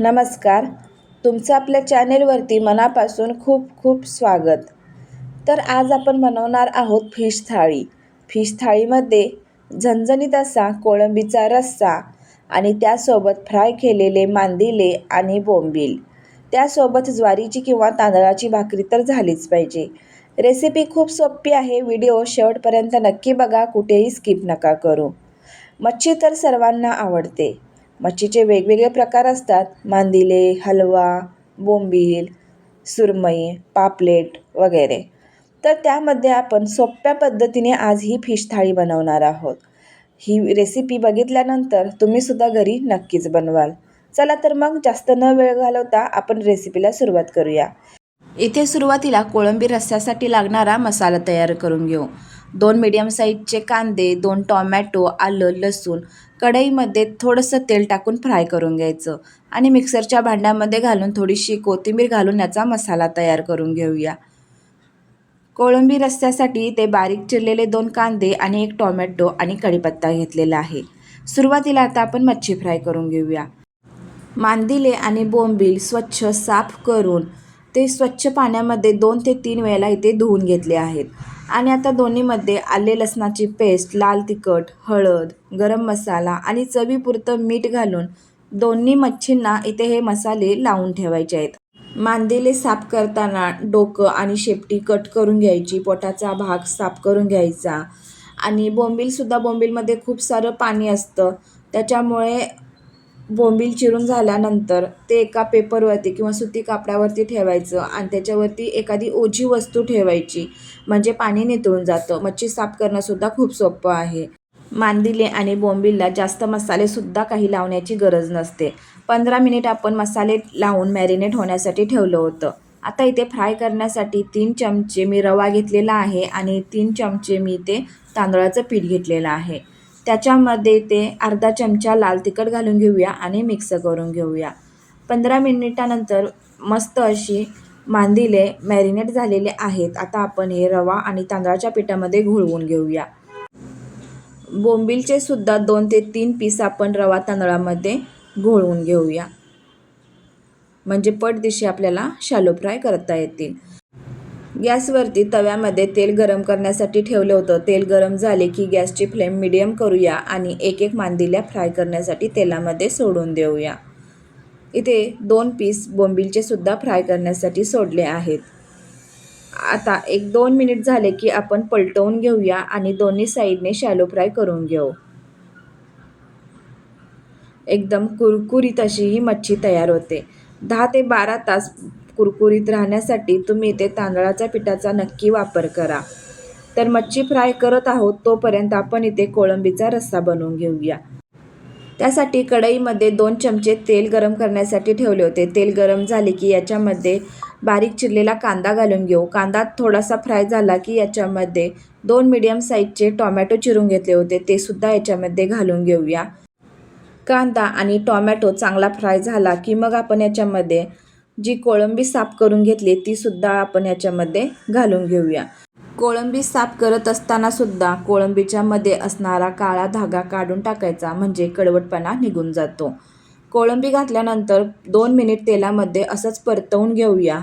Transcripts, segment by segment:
नमस्कार. तुमचं आपल्या चॅनेलवरती मनापासून खूप खूप स्वागत. तर आज आपण बनवणार आहोत फिश थाळी. फिश थाळीमध्ये झणझणीत असा कोळंबीचा रस्सा आणि त्यासोबत फ्राय केलेले मांदिले आणि बोंबील. त्यासोबत ज्वारीची किंवा तांदळाची भाकरी तर झालीच पाहिजे. रेसिपी खूप सोपी आहे. व्हिडिओ शेवटपर्यंत नक्की बघा. कुठेही स्किप नका करू. मच्छी तर सर्वांना आवडते. मच्छीचे वेगवेगळे प्रकार असतात. मांदिले हलवा बोंबील सुरमई पापलेट वगैरे. तर त्यामध्ये आपण सोप्या पद्धतीने आज ही फिश थाळी बनवणार आहोत. ही रेसिपी बघितल्यानंतर तुम्हीसुद्धा घरी नक्कीच बनवाल. चला तर मग जास्त न वेळ घालवता आपण रेसिपीला सुरुवात करूया. इथे सुरुवातीला कोळंबी रस्स्यासाठी लागणारा मसाला तयार करून घेऊ. दोन मीडियम साईजचे कांदे दोन टॉमॅटो आलं लसूण कढईमध्ये थोडंसं तेल टाकून फ्राय करून घ्यायचं. आणि मिक्सरच्या भांड्यामध्ये घालून थोडीशी कोथिंबीर घालून याचा मसाला तयार करून घेऊया. कोळंबी रस्त्यासाठी ते बारीक चिरलेले दोन कांदे आणि एक टॉमॅटो आणि कढीपत्ता घेतलेला आहे. सुरुवातीला आता आपण मच्छी फ्राय करून घेऊया. मांदिले आणि बोंबील स्वच्छ साफ करून ते स्वच्छ पाण्यामध्ये दोन ते तीन वेळेला इथे धुवून घेतले आहेत. आणि आता दोन्हीमध्ये आले लसणाची पेस्ट लाल तिखट हळद गरम मसाला आणि चवीपुरतं मीठ घालून दोन्ही मच्छींना इथे हे मसाले लावून ठेवायचे आहेत. मांदेले साफ करताना डोकं आणि शेपटी कट करून घ्यायची पोटाचा भाग साफ करून घ्यायचा. आणि बोंबीलसुद्धा बोंबीलमध्ये खूप सारं पाणी असतं. त्याच्यामुळे बोंबील चिरून झाल्यानंतर ते एका पेपरवरती किंवा सुती कापडावरती ठेवायचं आणि त्याच्यावरती एखादी ओझी वस्तू ठेवायची. म्हणजे पाणी नितळून जातं. मच्छी साफ करणंसुद्धा खूप सोपं आहे. मांदिले आणि बोंबीलला जास्त मसालेसुद्धा काही लावण्याची गरज नसते. पंधरा मिनिट आपण मसाले लावून मॅरिनेट होण्यासाठी ठेवलं होतं. आता इथे फ्राय करण्यासाठी तीन चमचे मी रवा घेतलेला आहे आणि तीन चमचे मी ते तांदळाचं पीठ घेतलेलं आहे. त्याच्यामध्ये ते अर्धा चमचा लाल तिखट घालून घेऊया आणि मिक्स करून घेऊया. पंधरा मिनिटानंतर मस्त अशी मांदिले मॅरिनेट झालेले आहेत. आता आपण हे रवा आणि तांदळाच्या पिठामध्ये घोळवून घेऊया. बोंबीलचे सुद्धा दोन ते तीन पीस आपण रवा तांदळामध्ये घोळवून घेऊया. म्हणजे पट दिशी आपल्याला शालो फ्राय करता येतील. गॅसवरती तव्यामध्ये तेल गरम करण्यासाठी ठेवलं होतं. तेल गरम झाले की गॅसची फ्लेम मिडियम करूया आणि एक एक मांदिल्या फ्राय करण्यासाठी तेलामध्ये सोडून देऊया. इथे दोन पीस बोंबीलचे सुद्धा फ्राय करण्यासाठी सोडले आहेत. आता एक दोन मिनिट झाले की आपण पलटवून घेऊया आणि दोन्ही साईडने शॅलो फ्राय करून घेऊ. एकदम कुरकुरीत अशी ही मच्छी तयार होते. दहा ते बारा तास कुरकुरीत राहण्यासाठी तुम्ही इथे तांदळाच्या पिठाचा नक्की वापर करा. तर मच्छी फ्राय करत आहोत तोपर्यंत आपण इथे कोळंबीचा रस्सा बनवून घेऊया. त्यासाठी कढईमध्ये दोन चमचे तेल गरम करण्यासाठी ठेवले होते. तेल गरम झाले की याच्यामध्ये बारीक चिरलेला कांदा घालून घेऊ. कांदा थोडासा फ्राय झाला की याच्यामध्ये दोन मीडियम साईजचे टॉमॅटो चिरून घेतले होते. ते सुद्धा याच्यामध्ये घालून घेऊया. कांदा आणि टॉमॅटो चांगला फ्राय झाला की मग आपण याच्यामध्ये जी कोळंबी साफ करून घेतली तीसुद्धा आपण याच्यामध्ये घालून घेऊया. कोळंबी साफ करत असताना सुद्धा कोळंबीच्या मध्ये असणारा काळा धागा काढून टाकायचा म्हणजे कडवटपणा निघून जातो. कोळंबी घातल्यानंतर दोन मिनिट तेलामध्ये असंच परतवून घेऊया.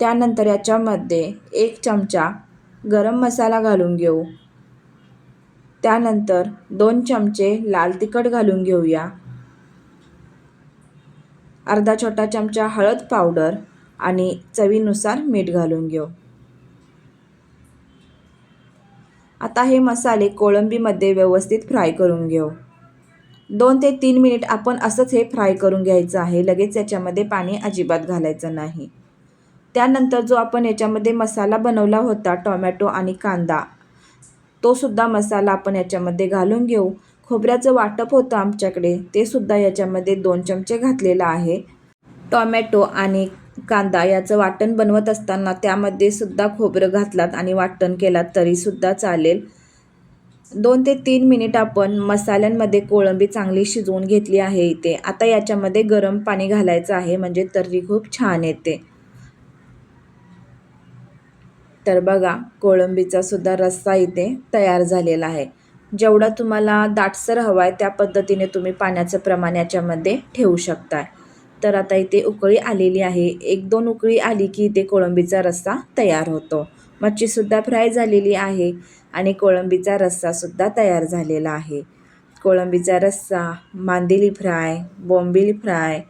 त्यानंतर याच्यामध्ये एक चमचा गरम मसाला घालून घेऊ. त्यानंतर दोन चमचे लाल तिखट घालून घेऊया. अर्धा छोटा चमचा हळद पावडर आणि चवीनुसार मीठ घालून घेऊ. आता हे मसाले कोळंबीमध्ये व्यवस्थित फ्राय करून घेऊ. दोन ते तीन मिनिट आपण असंच हे फ्राय करून घ्यायचं आहे. लगेच याच्यामध्ये पाणी अजिबात घालायचं नाही. त्यानंतर जो आपण याच्यामध्ये मसाला बनवला होता टोमॅटो आणि कांदा तो सुद्धा मसाला आपण याच्यामध्ये घालून घेऊ. खोबऱ्याचं वाटप होतं आमच्याकडे. ते सुद्धा याच्यामध्ये दोन चमचे घातलेलं आहे. टॉमॅटो आणि कांदा याचं वाटण बनवत असताना त्यामध्ये सुद्धा खोबरं घातलात आणि वाटण केलात तरीसुद्धा चालेल. दोन ते तीन मिनिट आपण मसाल्यांमध्ये कोळंबी चांगली शिजवून घेतली आहे इथे. आता याच्यामध्ये गरम पाणी घालायचं आहे म्हणजे तर्री खूप छान येते. तर बघा कोळंबीचा सुद्धा रस्सा इथे तयार झालेला आहे. जेवढा तुम्हाला दाटसर हवा आहे त्या पद्धतीने तुम्ही पाण्याचं प्रमाण याच्यामध्ये ठेवू शकता तर आता इथे उकळी आलेली आहे. एक दोन उकळी आली की इथे कोळंबीचा रस्सा तयार होतो. मच्छीसुद्धा फ्राय झालेली आहे आणि कोळंबीचा रस्सासुद्धा तयार झालेला आहे. कोळंबीचा रस्सा मांदेली फ्राय बोंबील फ्राय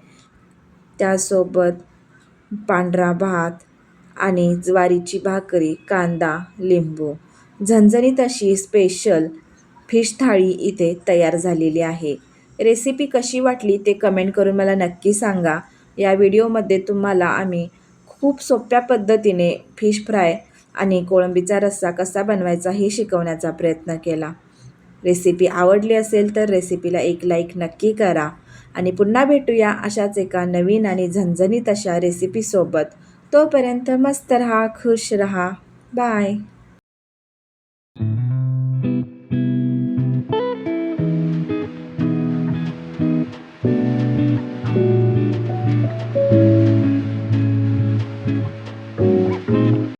त्यासोबत पांढरा भात आणि ज्वारीची भाकरी कांदा लिंबू. झणझणीत अशी स्पेशल फिश थाळी इथे तयार झालेली आहे. रेसिपी कशी वाटली ते कमेंट करून मला नक्की सांगा. या व्हिडिओमध्ये तुम्हाला आम्ही खूप सोप्या पद्धतीने फिश फ्राय आणि कोळंबीचा रस्सा कसा बनवायचा हे शिकवण्याचा प्रयत्न केला. रेसिपी आवडली असेल तर रेसिपीला एक लाईक नक्की करा. आणि पुन्हा भेटूया अशाच एका नवीन आणि झणझणीत अशा रेसिपीसोबत तोपर्यंत मस्त रहा खुश रहा. बाय.